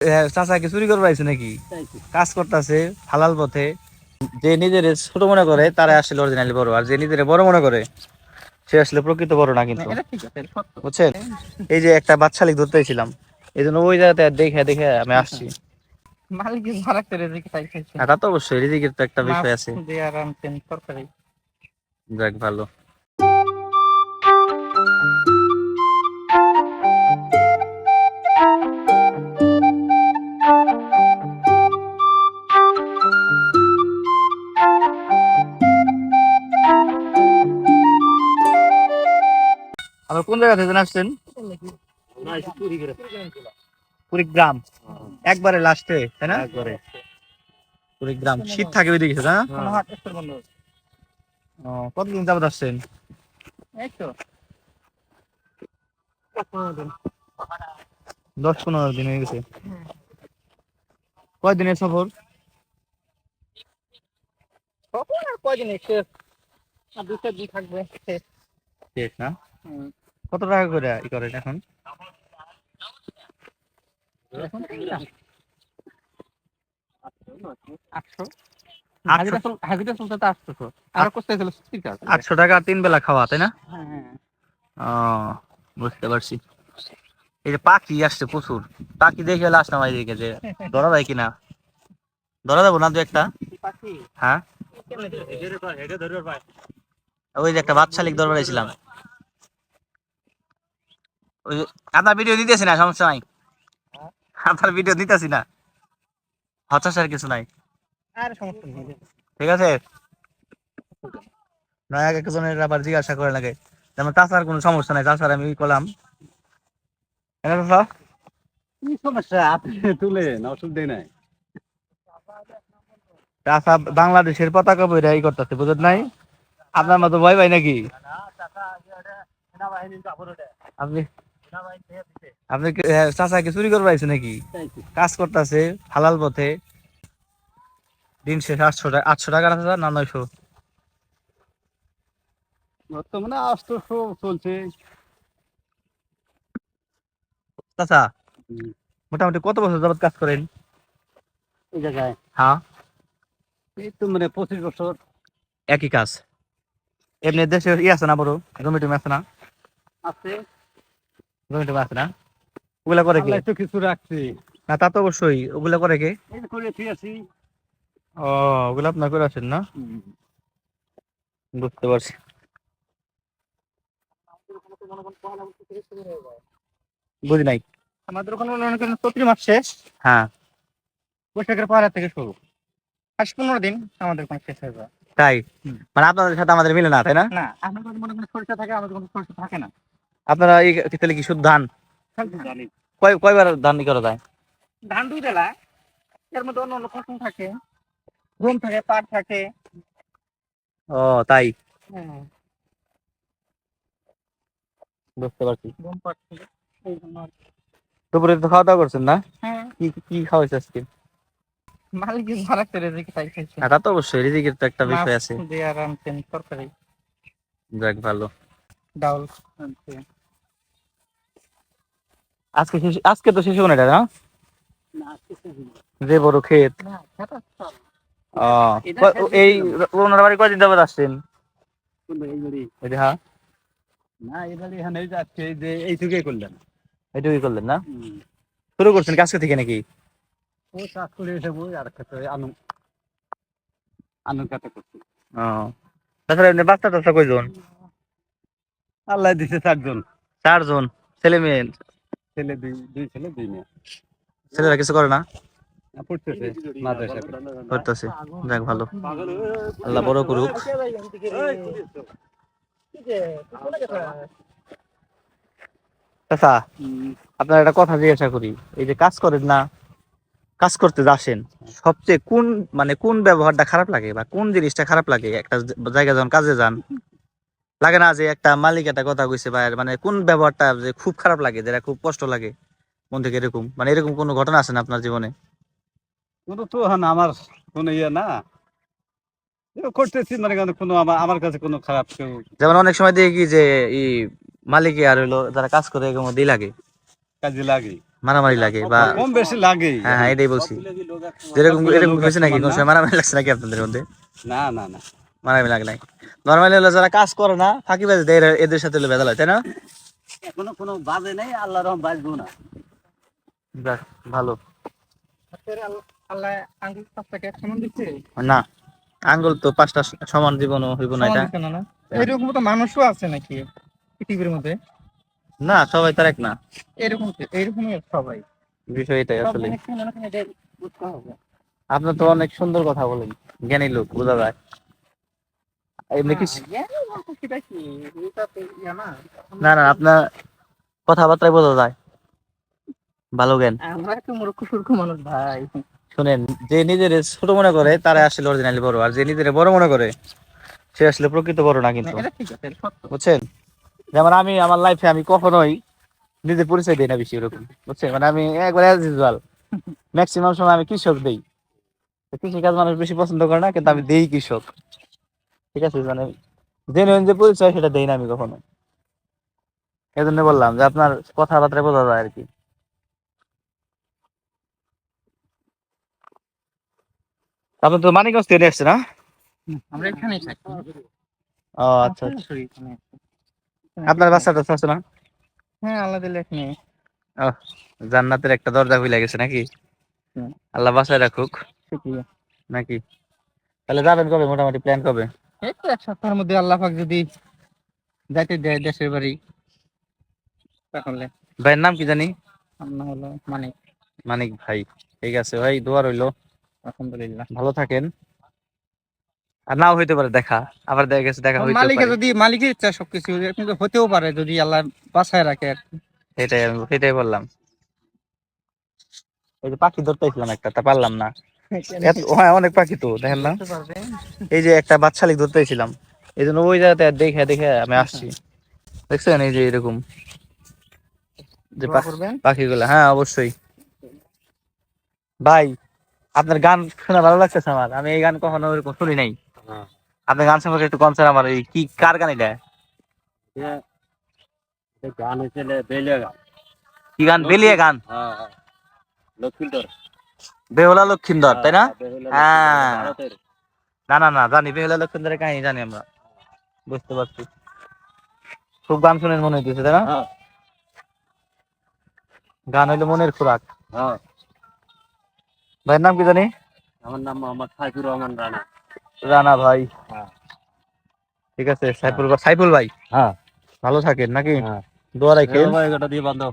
হ্যাঁ, চাচাকে চুরি করবার আইছে নাকি? কাজ করতেছে হালাল পথে। যে নিজের ছোট মনে করে তারা আসলে অরিজিনালি বড়। আর যে নিজের বড় মনে করে সে আসলে প্রকৃত বড় না কিন্তু। বুঝছেন? এই যে একটা বাচ্চা লিগ ধরতেছিলাম এই জন্য ওই জায়গাতে দেখে দেখে আমি আসছি। আর তা তো অবশ্যই রিজিকের তো একটা বিষয় আছে। যাক ভালো। জায়গা থেকে আসছেন? কুড়িগ্রাম। একবারে লাস্টে তাই না? কুড়িগ্রাম। শীত থাকে ওইদিকে না? ও, কতদিন যাবত আসছেন? দশ পনেরো দিন হয়ে গেছে। কয়দিনের সফর? কয়দিন? থাকবে শেষ। না। কত টাকা করে ই করেন এখন? আটশো। টাকা তিন বেলা খাওয়া তাই না? হ্যাঁ ও বুঝতে পারছি। এই যে পাখি আসছে প্রচুর। পাখি দেখে এলে আসলাম এইদিকে যে ধরা যায় কিনা? ধরা যাব না দু একটা? হ্যাঁ? ওই যে একটা লিখ দরবার ছিলাম। ওই আপনার ভিডিও দিতেছি না সমস্যা নাই। আপনার ভিডিও দিতেছি না। হতাশার কিছু নাই। আর ঠিক আছে? না এক একজনের আবার জিজ্ঞাসা করে লাগে। যেমন তাছাড়া কোনো সমস্যা নাই তাছাড়া আমি ই করলাম কি সমস্যা? আপনি তুলেন অসুবিধা নাই। চাচা বাংলাদেশের পতাকা বইরা ই করতেছে বুঝত নাই? আপনার মতো ভয় পাই নাকি? আপনি আপনি কি, হ্যাঁ, চাচাকে চুরি করবার আইছে নাকি? কাজ করতেছে হালাল পথে। দিন শেষ আটশো টাকা আটশো টাকা চাচা? না নয়শো? বর্তমানে আষ্টশো চলছে। চাচা মোটামুটি কত বছর যাবত কাজ করেন? এই জায়গায়? হ্যাঁ। এই তো মানে পঁচিশ বছর। একই কাজ। এমনি দেশে ই আছে না বড়? জমি টমি আছে না? আছে। জমি টমি না? ওগুলা করে কে? তো কিছু রাখছি। না তা তো অবশ্যই। ওগুলা করে কে? করে ও ওগুলা আপনার করে আছেন না? বুঝতে পারছি। বুঝি নাই। আমাদের ওখানে মনে করেন চৈত্র মাস শেষ। হ্যাঁ। বৈশাখের পয়লা থেকে শুরু। আজ পনেরো দিন আমাদের ওখানে শেষ হয়ে যায়। তাই? মানে আপনাদের সাথে আমাদের মিলে না তাই না? না আপনার কাছে মনে করেন সরিষা থাকে আমাদের কোনো সরিষা থাকে না। আপনারা এই তাহলে কি শুধু ধান? কয় কয়বার ধান ই করা যায়? ধান দুই বেলা। এর মধ্যে অন্য অন্য ফসল থাকে। গম থাকে পাট থাকে। ও তাই? বুঝতে পারছি। গম পাট থাকে। দুপুরে তো খাওয়া দাওয়া করছেন না? হ্যাঁ। কি কি খাওয়াইছে আজকে? মালিক ভাড়া করে রেখে তাই খাইছে। হ্যাঁ তা তো অবশ্যই রিজিকের তো একটা বিষয় আছে। মাছ দিয়ে আর আনতেন তরকারি। যাক ভালো। ডাউল। আজকে শেষ আজকে তো শেষ হবে না এটা না। যে বড় ক্ষেত। এই ওনার বাড়ি কয়দিন যাবত আসছেন? হ্যাঁ? না এখানে যে এইটুকুই করলেন। করলেন শুরু করছেন কাজকে থেকে নাকি? ও চাষ করে এসে বই আর খেতে আনু করছি। ও। তাছাড়া এমনি বাচ্চা টাচ্চা কয়জন? আল্লাহ দিছে চারজন। চারজন ছেলে মেয়ে? ছেলে দুই দুই ছেলে দুই মেয়ে। ছেলেরা কিছু করে না? পড়তেছে। মাদ্রাসা করতেছে যাক ভালো। আল্লাহ বড় করুক। চাচা আপনার একটা কথা জিজ্ঞাসা করি। এই যে কাজ করেন না কাজ করতে আসেন সবচেয়ে কোন মানে কোন ব্যবহারটা খারাপ লাগে বা কোন জিনিসটা খারাপ লাগে? একটা জায়গা যখন কাজে যান লাগে না যে একটা মালিক একটা কথা কইছে এর মানে কোন ব্যবহারটা যে খুব খারাপ লাগে যেটা খুব কষ্ট লাগে মন থেকে এরকম? মানে এরকম কোনো ঘটনা আছে না আপনার জীবনে? কোনো তো হন আমার কোনো ইয়ে না। করতেছি মানে কোনো আমার আমার কাছে কোনো খারাপ কেউ যেমন অনেক সময় দেখি যে ই মালিকে আর হলো যারা কাজ করে এরকম লাগে। কাজে লাগে। মারামারি লাগে বা কম বেশি লাগে হ্যাঁ হ্যাঁ এটাই বলছি। যেরকম এরকম হয়েছে নাকি? কোনো সময় মারামারি লাগছে নাকি আপনাদের মধ্যে? না না না। মারামারি লাগে নাই। নর্মালি হলো যারা কাজ করে না ফাঁকি বাজ দেয় এদের সাথে হলো বেদাল হয় তাই না? এখনও কোনো বাজে নেই আল্লাহ রহম বাজবো না। যাক, ভালো। আল্লাহ আঙ্গুল পাঁচটাকে সমান দিচ্ছে? না আঙ্গুল তো পাঁচটা সমান জীবনও হইব না এটা। এরকম তো মানুষও আছে নাকি পৃথিবীর মধ্যে? না সবাই তার এক না। এরকম এরকমই সবাই। বিষয় এটাই আসলে। আপনার তো অনেক সুন্দর কথা বলেন জ্ঞানী লোক বোঝা যায়। এমনি কি হ্যাঁ, না না আপনার কথাবার্তায় বোঝা যায়। ভালো জ্ঞান। আমরা একটু মূর্খ সূর্খ মানুষ ভাই। শুনেন যে নিজের ছোট মনে করে তারা আসলে অরিজিনালি বড়। আর যে নিজের বড় মনে করে সে আসলে প্রকৃত বড় না কিন্তু। বুঝছেন? যেমন আমি আমার লাইফে আমি কখনোই নিজের পরিচয় দিই না বেশি ওরকম। বুঝছেন? মানে আমি একবার অ্যাজ ইউজুয়াল ম্যাক্সিমাম সময় আমি কৃষক দিই। কৃষিকাজ মানুষ বেশি পছন্দ করে না কিন্তু আমি দেই কৃষক। ঠিক আছে? মানে জেনুইন যে পরিচয় সেটা দেই না আমি কখনো। এই জন্য বললাম যে আপনার কথাবার্তায় বোঝা যায় আর কি আপনি তো মানিকগঞ্জ থেকে এসছে না? আমরা এখানেই থাকি। ও আচ্ছা আচ্ছা। এখানে। আপনার বাচ্চাটা আছে না? হ্যাঁ আল্লাহ দিলে এখানে ও জান্নাতের একটা দরজা খুলে গেছে নাকি? আল্লাহ বাসায় রাখুক। নাকি? তাহলে যাবেন কবে? মোটামুটি প্ল্যান কবে? এই তো এক সপ্তাহের মধ্যে আল্লাহ পাক যদি যাইতে দেয় দেশের বাড়ি তাহলে। ভাইয়ের নাম কি জানি? আমরা হলো মানে মানিক ভাই ঠিক আছে ভাই দোয়া রইল। আলহামদুলিল্লাহ। ভালো থাকেন। আর নাও হইতে পারে দেখা আবার দেখা গেছে দেখা হইতে মালিকের পারে। যদি মালিকের ইচ্ছা সবকিছু কিন্তু হতেও পারে যদি আল্লাহ বাসায় রাখে আর কি। সেটাই আমি সেটাই বললাম। ওই যে পাখি ধরতেছিলাম একটা তা পারলাম না। হ্যাঁ অনেক পাখি তো দেখেন না? এই যে একটা বাচ্চালিক ধরতেছিলাম এই জন্য ওই জায়গাতে দেখে দেখে আমি আসছি। দেখছেন এই যে এরকম? যে পাখিগুলো হ্যাঁ অবশ্যই। ভাই আপনার গান শোনা ভালো লাগতেছে আমার। আমি এই গান কখনো ওরকম শুনি নাই। হ্যাঁ। আপনার গান সম্পর্কে একটু কনসার্ন আমার এই কি কার গান এটা? গান হয়েছিল বেলিয়া গান। কি গান? বেলিয়া গান? হ্যাঁ লক্ষ্মীন্দর বেহুলা লক্ষিন্দর তাই না? হ্যাঁ। না না না জানি বেহুলা লক্ষিন্দরের কাহিনী জানি আমরা। বুঝতে পারছি। খুব গান শুনে মনে হইতেছে তাই না? হ্যাঁ। গান হইল মনের খোরাক। হ্যাঁ। ভাইয়ের নাম কি জানি? আমার নাম মোহাম্মদ সাইফুর রহমান রানা। রানা ভাই। হ্যাঁ। ঠিক আছে সাইফুল সাইফুল ভাই? হ্যাঁ। ভালো থাকেন নাকি? হ্যাঁ। দোয়া রাখেন। এটা দিয়ে বান্ধব